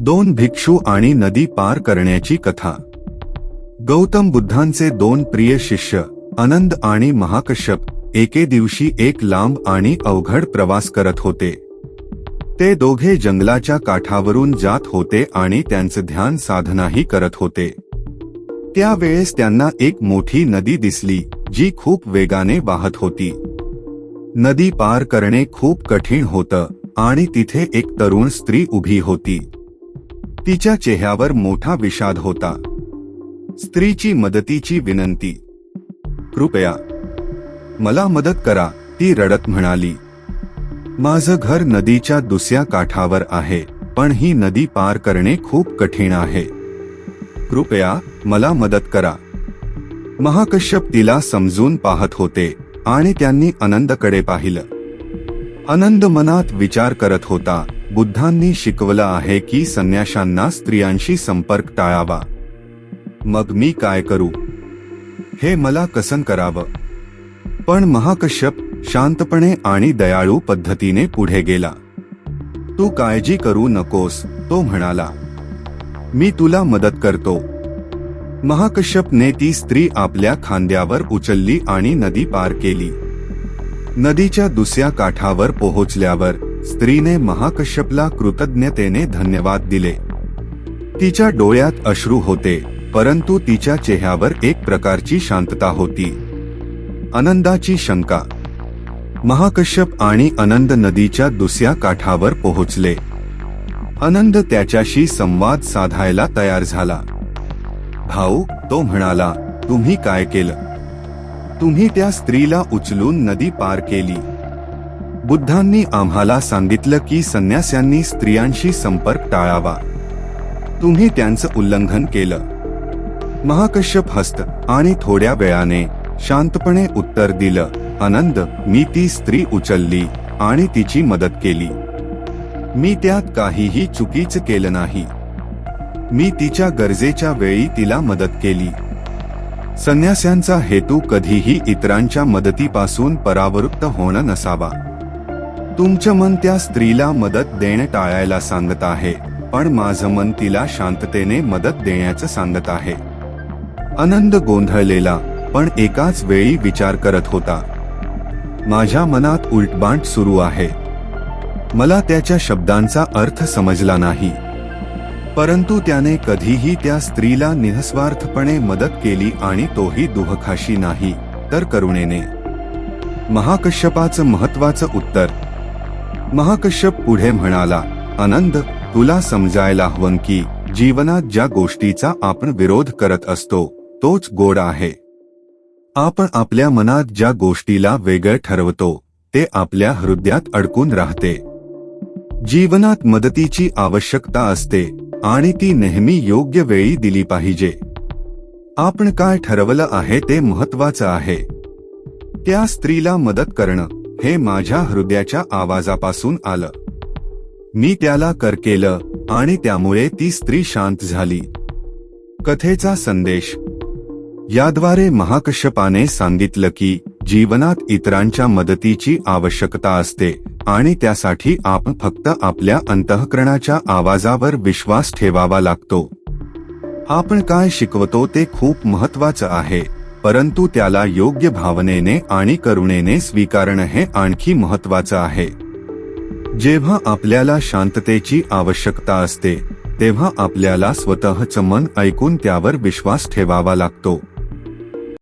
दोन भिक्षू आणि नदी पार करण्याची कथा. गौतम बुद्धांचे दोन प्रिय शिष्य आनंद आणि महाकश्यप एके दिवशी एक लांब आणि अवघड प्रवास करत होते. ते दोघे जंगलाच्या काठावरून जात होते आणि त्यांचं ध्यान साधनाही करत होते. त्यावेळेस त्यांना एक मोठी नदी दिसली जी खूप वेगाने वाहत होती. नदी पार करणे खूप कठीण होतं आणि तिथे एक तरुण स्त्री उभी होती. तिच्या चेहऱ्यावर मोठा विषाद होता. स्त्रीची मदतीची विनंती. कृपया मला मदत करा ती रडत म्हणाली. माझं घर नदीच्या दुसऱ्या काठावर आहे पण ही नदी पार करणे खूप कठीण आहे. कृपया मला मदत करा. महाकश्यप तिला समजून पाहत होते आणि त्यांनी आनंदकडे पाहिलं. आनंद मनात विचार करत होता. बुद्धांनी शिकवलं आहे की संन्याशांना स्त्रियांशी संपर्क टाळावा. मग मी काय करू? हे मला कसन करावं? पण महाकश्यप शांतपणे आणि दयाळू पद्धतीने पुढे गेला. तू काळजी करू नकोस तो म्हणाला. मी तुला मदत करतो. महाकश्यपने ती स्त्री आपल्या खांद्यावर उचलली आणि नदी पार केली. नदीच्या दुसऱ्या काठावर पोहोचल्यावर स्त्रीने महाकश्यपला कृतज्ञतेने धन्यवाद दिले. तिच्या डोळ्यात अश्रू होते परंतु तिच्या चेहऱ्यावर एक प्रकारची शांतता होती. आनंदाची शंका. महाकश्यप आणि आनंद नदीच्या दुसऱ्या काठावर पोहोचले. आनंद त्याच्याशी संवाद साधायला तयार झाला. भाऊ तो म्हणाला तुम्ही काय केलं? तुम्ही त्या स्त्रीला उचलून नदी पार केली. बुद्धांनी आम्हाला सांगितलं की संन्यास्यांनी स्त्रियांशी संपर्क टाळावा. तुम्ही त्यांचं उल्लंघन केलं. महाकश्यप हस्त आणि थोड्या वेळाने शांतपणे उत्तर दिलं आनंद मी ती स्त्री उचलली आणि तिची मदत केली. मी त्यात काहीही चुकीचं केलं नाही. मी तिच्या गरजेच्या वेळी तिला मदत केली. संन्यास्यांचा हेतू कधीही इतरांच्या मदतीपासून परावृत्त होणं नसावा. तुमचं मन त्या स्त्रीला मदत देणं टाळायला सांगत आहे पण माझं मन तिला शांततेने मदत देण्याचं सांगत आहे. आनंद गोंधळलेला पण एकाच वेळी विचार करत होता. माझ्या मनात उलटबांट सुरू आहे. मला त्याच्या शब्दांचा अर्थ समजला नाही. परंतु त्याने कधीही त्या स्त्रीला निःस्वार्थपणे मदत केली आणि तोही दुहखाशी नाही तर करुणेने. महाकश्यपाचं महत्वाचं उत्तर महाकश्यप पुढे म्हणाला आनंद तुला समजायला हवं की जीवनात ज्या गोष्टीचा आपण विरोध करत असतो तोच गोड आहे. आपण आपल्या मनात ज्या गोष्टीला वेगळं ठरवतो ते आपल्या हृदयात अडकून राहते. जीवनात मदतीची आवश्यकता असते आणि ती नेहमी योग्य वेळी दिली पाहिजे. आपण काय ठरवलं आहे ते महत्वाचं आहे. त्या स्त्रीला मदत करणं हे माझ्या हृदयाच्या आवाजापासून आलं. मी त्याला कर केलं आणि त्यामुळे ती स्त्री शांत झाली. कथेचा संदेश. याद्वारे महाकश्यपाने सांगितलं की जीवनात इतरांच्या मदतीची आवश्यकता असते आणि त्यासाठी आपण फक्त आपल्या अंतःकरणाच्या आवाजावर विश्वास ठेवावा लागतो. आपण काय शिकवतो ते खूप महत्वाचं आहे. परंतु त्याला योग्य भावनेने आणि करुणेने स्वीकारणं हे आणखी महत्वाचं आहे. जेव्हा आपल्याला शांततेची आवश्यकता असते तेव्हा आपल्याला स्वतःचं मन ऐकून त्यावर विश्वास ठेवावा लागतो.